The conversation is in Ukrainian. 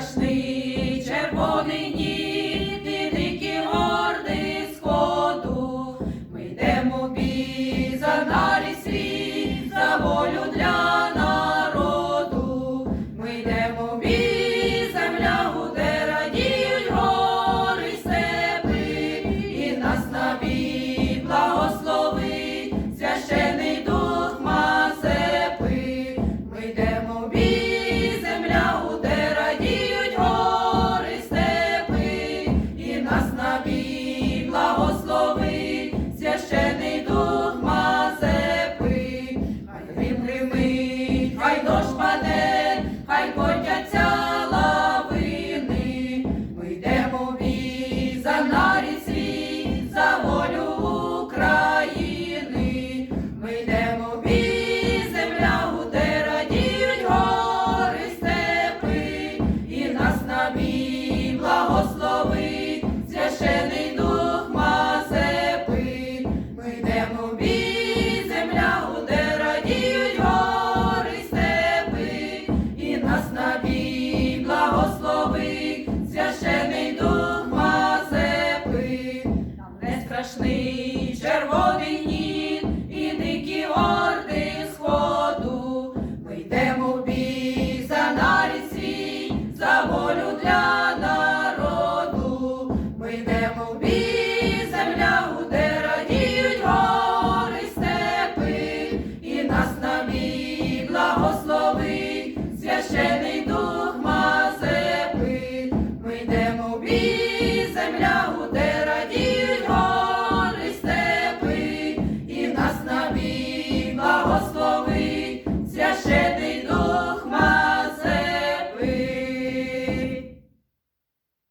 страшний червоний ніж. happy. страшний червоний гнід і дикі орди сходу. Ми йдемо в бій за нарід свій, за волю для народу. Ми йдемо в бій, земля буде. Господь.